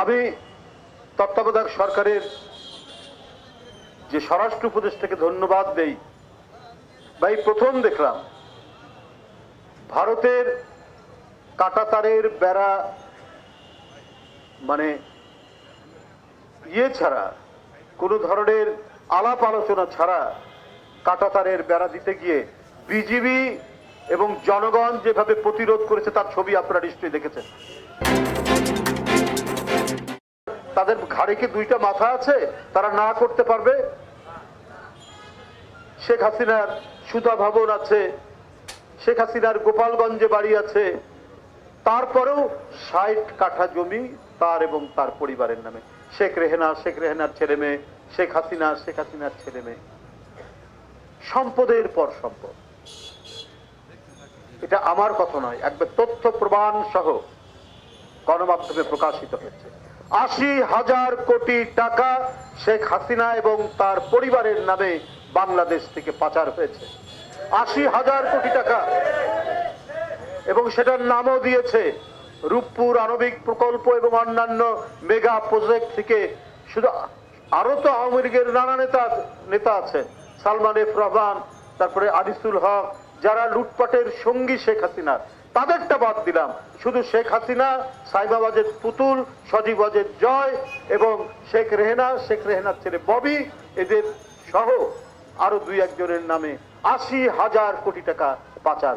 আমি তত্ত্বাবধায়ক সরকারের যে স্বরাষ্ট্র উপদেষ্টাকে ধন্যবাদ দেই, বা প্রথম দেখলাম, ভারতের কাটাতারের বেড়া মানে ইয়ে ছাড়া, কোনো ধরনের আলাপ আলোচনা ছাড়া কাটাতারের বেড়া দিতে গিয়ে বিজিবি এবং জনগণ যেভাবে প্রতিরোধ করেছে, তার ছবি আপনারা নিশ্চয়ই দেখেছেন। তাদের ঘাড়ে কি দুইটা মাথা আছে? তারা না করতে পারবে? শেখ হাসিনার সুতা ভবন আছে, শেখ হাসিনার গোপালগঞ্জে বাড়ি আছে, তারপরেও ষাট কাঠা জমি তার এবং তার পরিবারের নামে। শেখ রেহেনা, শেখ রেহেনার ছেলে মেয়ে, শেখ হাসিনা, শেখ হাসিনার ছেলে মেয়ে। সম্পদের পর সম্পদ। এটা আমার কথা নয়, একবার তথ্য প্রমাণ সহ গণমাধ্যমে প্রকাশিত হয়েছে। আশি হাজার কোটি টাকা শেখ হাসিনা এবং তার পরিবারের নামে বাংলাদেশ থেকে পাচার হয়েছে। আশি হাজার কোটি টাকা। এবং সেটার নামও দিয়েছে রূপপুর আণবিক প্রকল্প এবং অন্যান্য মেগা প্রজেক্ট থেকে। শুধু আরও তো আওয়ামী লীগের নানা নেতা নেতা আছে। সালমান এফ রহমান, তারপরে আনিসুল হক, যারা লুটপাটের সঙ্গী শেখ হাসিনার। তাদেরটা বাদ দিলাম। শুধু শেখ হাসিনা, সাইবাবাজের পুতুল সজীবাজের জয় এবং শেখ রেহেনা, শেখ রেহেনার ছেলে ববি, এদের সহ আরও দুই একজনের নামে আশি হাজার কোটি টাকা পাচার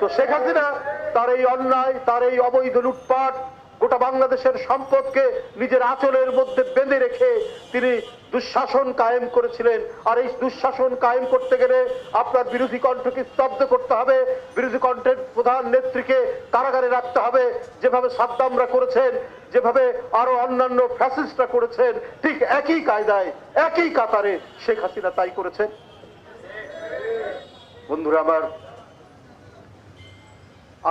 তো শেখ হাসিনা তার এই অন্যায়, তার এই অবৈধ লুটপাট গোটা বাংলাদেশের সম্পদকে নিজের আচলের মধ্যে বেঁধে রেখে তিনি দুঃশাসন কায়েম করেছিলেন। আর এই দুঃশাসন কায়েম করতে গেলে আপনার বিরোধী কণ্ঠকে স্তব্ধ করতে হবে। বিরোধী কণ্ঠের প্রধান নেত্রীকে কারাগারে রাখতে হবে। যেভাবে সাদ্দামরা করেছেন, যেভাবে আরও অন্যান্য ফ্যাসিস্টরা করেছেন, ঠিক একই কায়দায়, একই কাতারে শেখ হাসিনা তাই করেছেন। বন্ধুরা আমার,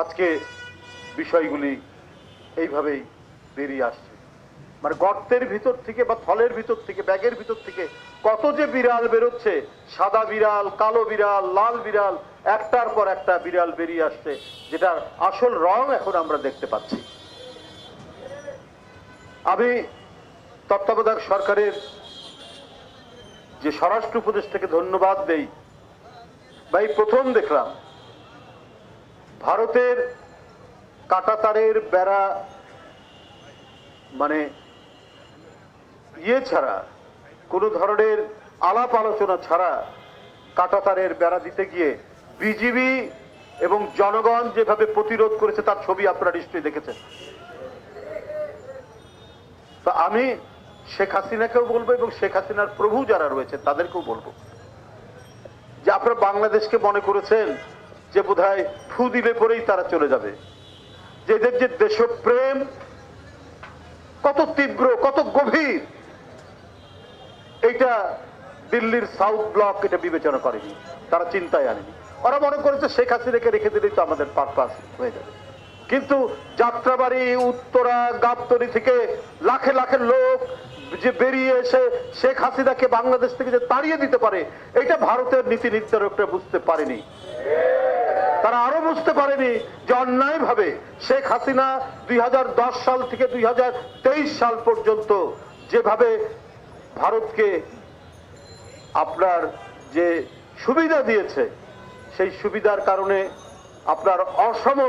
আজকে বিষয়গুলি এইভাবেই বেরিয়ে আসছে। মানে গর্তের ভিতর থেকে বা থলের ভিতর থেকে, ব্যাগের ভিতর থেকে কত যে বিড়াল বেরোচ্ছে, সাদা বিড়াল, কালো বিড়াল, লাল বিড়াল, একটার পর একটা বিড়াল বেরিয়ে আসছে, যেটার আসল রং এখন আমরা দেখতে পাচ্ছি। আমি তত্ত্বাবধায়ক সরকারের যে স্বরাষ্ট্র উপদেষ্টাকে ধন্যবাদ দেই এই প্রথম দেখলাম, ভারতের কাটাতারের বেড়া মানে ইয়ে ছাড়া, কোনো ধরনের আলাপ আলোচনা ছাড়া কাটাতারের বেড়া দিতে গিয়ে বিজিবি এবং জনগণ যেভাবে প্রতিরোধ করেছে, তার ছবি আপনারা নিশ্চয়ই দেখেছেন। তো আমি শেখ হাসিনাকেও বলব এবং শেখ হাসিনার প্রভু যারা রয়েছে তাদেরকেও বলব। যে আপনারা বাংলাদেশকে মনে করেছেন যে বোধহয় ফু দিলে পরেই তারা চলে যাবে। যে এদের যে দেশপ্রেম, কত তীব্র, কত গভীর এইটা দিল্লির সাউথ ব্লক এটা বিবেচনা করেনি, তারা চিন্তায় আনেনি। ওরা মনে করেছে শেখ হাসিনাকে রেখে দিলেই তো আমাদের পারপাস হয়ে যাবে। কিন্তু যাত্রাবাড়ি, উত্তরা, গাবতলি থেকে লাখে লাখে লোক যে বেরিয়ে এসে শেখ হাসিনাকে বাংলাদেশ থেকে যে তাড়িয়ে দিতে পারে এটা ভারতের নীতি নির্ধারকরা বুঝতে পারেনি। তারা আরও বুঝতে পারেনি যে অন্যায় ভাবে শেখ হাসিনা দুই হাজার দশ সাল থেকে দুই হাজার তেইশ সাল পর্যন্ত যেভাবে ভারতকে আপনার যে সুবিধা দিয়েছে, সেই সুবিধার কারণে আপনার অসম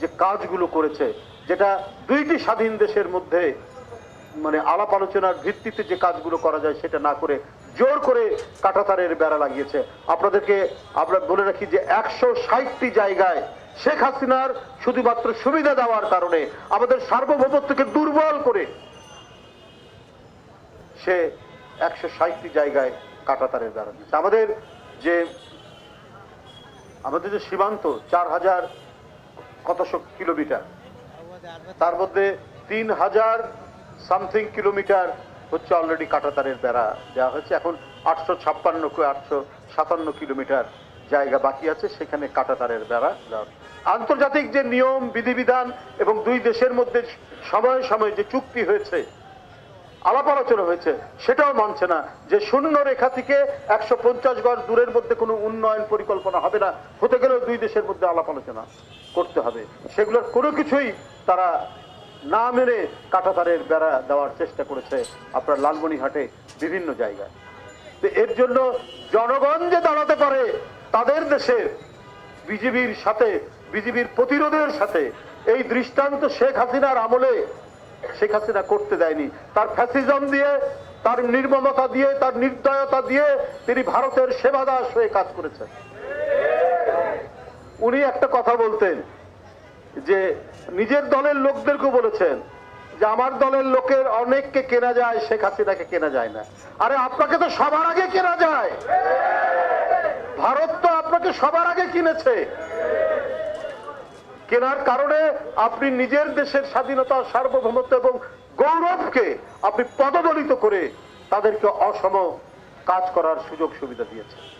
যে কাজগুলো করেছে, যেটা দুইটি স্বাধীন দেশের মধ্যে মানে আলাপ আলোচনার ভিত্তিতে যে কাজগুলো করা যায় সেটা না করে জোর করে কাটাতারের বেড়া লাগিয়েছে। আপনাদেরকে আমরা বলে রাখি যে একশো ষাটটি জায়গায় শেখ হাসিনার শুধুমাত্র সুবিধা দেওয়ার কারণে আমাদের সার্বভৌমত্বকে দুর্বল করে সে একশো ষাটটি জায়গায় কাটাতারের বেড়া আমাদের যে আমাদের যে সীমান্ত চার হাজার কতশো কিলোমিটার, তার মধ্যে তিন হাজার সামথিং কিলোমিটার হচ্ছে অলরেডি কাটাতারের বেড়া দেওয়া হয়েছে এখন আটশো ছাপ্পান্ন আটশো সাতান্ন কিলোমিটার জায়গা বাকি আছে, সেখানে কাটাতারের বেড়া। আন্তর্জাতিক যে নিয়ম, বিধিবিধান এবং দুই দেশের মধ্যে সময়ে সময়ে যে চুক্তি হয়েছে আলাপ আলোচনা হয়েছে, সেটাও মানছে না যে শূন্য রেখা থেকে একশো পঞ্চাশ গড় দূরের মধ্যে কোনো উন্নয়ন পরিকল্পনা হবে না। হতে গেলেও দুই দেশের মধ্যে আলাপ আলোচনা করতে হবে। সেগুলোর কোনো কিছুই তারা না মেনে কাঁটাতারের বেড়া দেওয়ার চেষ্টা করেছে আপনার লালমনিহাটে বিভিন্ন জায়গায়। তো এর জন্য জনগণ যে দাঁড়াতে পারে, তাদের দেশের বিজেপির সাথে, বিজেপির প্রতিরোধের সাথে এই দৃষ্টান্ত শেখ হাসিনার আমলে শেখ হাসিনা করতে দেয়নি। তার ফ্যাসিজম দিয়ে, তার নির্মমতা দিয়ে, তার নির্দয়তা দিয়ে তিনি ভারতের সেবাদাস হয়ে কাজ করেছেন। উনি একটা কথা বলতেন যে, নিজের দলের লোকদেরকে বলেছেন যে, আমার দলের লোকের অনেককে কেনা যায়, শেখ হাসিনাকে কেনা যায় না। আরে, আপনাকে তো সবার আগে কেনা যায়। ভারত তো আপনাকে সবার আগে কিনেছে। কেনার কারণে আপনি নিজের দেশের স্বাধীনতা, সার্বভৌমত্ব এবং গৌরবকে আপনি পদদলিত করে তাদেরকে অসম কাজ করার সুযোগ সুবিধা দিয়েছেন।